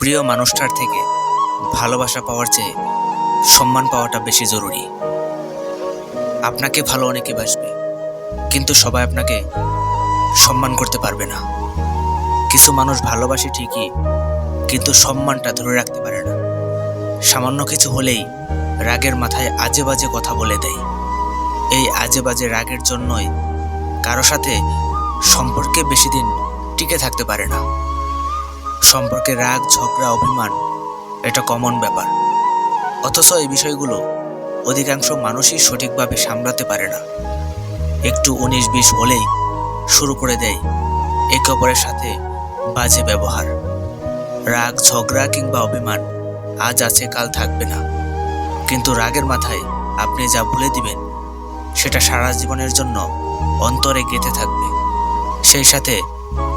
প্রিয় মানুষটার থেকে ভালোবাসা পাওয়ার চেয়ে সম্মান পাওয়াটা বেশি জরুরি। আপনাকে ভালো অনেকে বাসবে, কিন্তু সবাই আপনাকে সম্মান করতে পারবে না। কিছু মানুষ ভালোবাসে ঠিকই, কিন্তু সম্মানটা ধরে রাখতে পারে না। সামান্য কিছু হলেই রাগের মাথায় আজে বাজে কথা বলে দেয়। এই আজে বাজে রাগের জন্যই কারও সাথে সম্পর্কে বেশি দিন টিকে থাকতে পারে না। সম্পর্কে রাগ, ঝগড়া, অভিমান, এটা কমন ব্যাপার। অথচ এই বিষয়গুলো অধিকাংশ মানুষই সঠিকভাবে সামলাতে পারে না। একটু উনিশ বিশ হলেই শুরু করে দেয় একে অপরের সাথে বাজে ব্যবহার। রাগ, ঝগড়া কিংবা অভিমান আজ আছে, কাল থাকবে না। কিন্তু রাগের মাথায় আপনি যা ভুলে দিবেন, সেটা সারা জীবনের জন্য অন্তরে গেঁথে থাকবে। সেই সাথে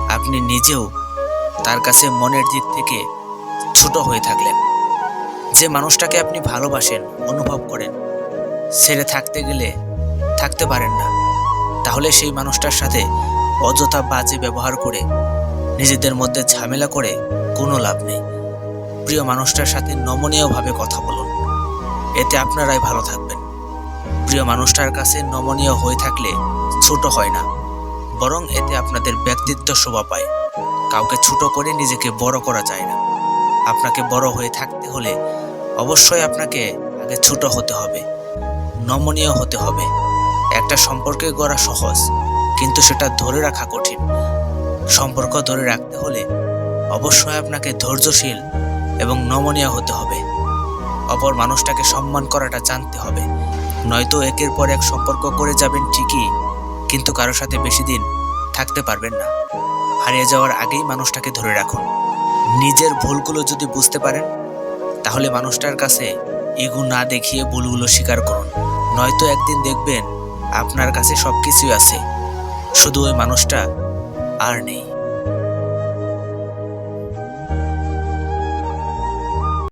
আপনি নিজেও তার কাছে মনের দিক থেকে ছোট হয়ে থাকলেন। যে মানুষটাকে আপনি ভালোবাসেন, অনুভব করেন, ছেড়ে থাকতে গেলে থাকতে পারেন না, তাহলে সেই মানুষটার সাথে অযথা বাজে ব্যবহার করে নিজেদের মধ্যে ঝামেলা করে কোনো লাভ নেই। প্রিয় মানুষটার সাথে নমনীয়ভাবে কথা বলুন। এতে আপনারাই ভালো থাকবেন। প্রিয় মানুষটার কাছে নমনীয় হয়ে থাকলে ছোট হয় না। বরং এতে আপনাদের ব্যক্তিত্ব শোভা পায়। কাউকে ছোট করে নিজেকে বড় করা যায় না। আপনাকে বড় হয়ে থাকতে হলে অবশ্যই আপনাকে আগে ছোট হতে হবে, নমনীয় হতে হবে। একটা সম্পর্কে গড়া সহজ, কিন্তু সেটা ধরে রাখা কঠিন। সম্পর্ক ধরে রাখতে হলে অবশ্যই আপনাকে ধৈর্যশীল এবং নমনীয় হতে হবে। অপর মানুষটাকে সম্মান করাটা জানতে হবে। নয়তো একের পর এক সম্পর্ক করে যাবেন ঠিকই কিন্তু কারোর সাথে বেশি দিন থাকতে পারবেন না। হারিয়ে যাওয়ার আগেই মানুষটাকে ধরে রাখুন। নিজের ভুলগুলো যদি বুঝতে পারেন, তাহলে মানুষটার কাছে এগু না দেখিয়ে ভুলগুলো স্বীকার করুন। নয়তো একদিন দেখবেন আপনার কাছে সব কিছুই আছে, শুধু ওই মানুষটা আর নেই।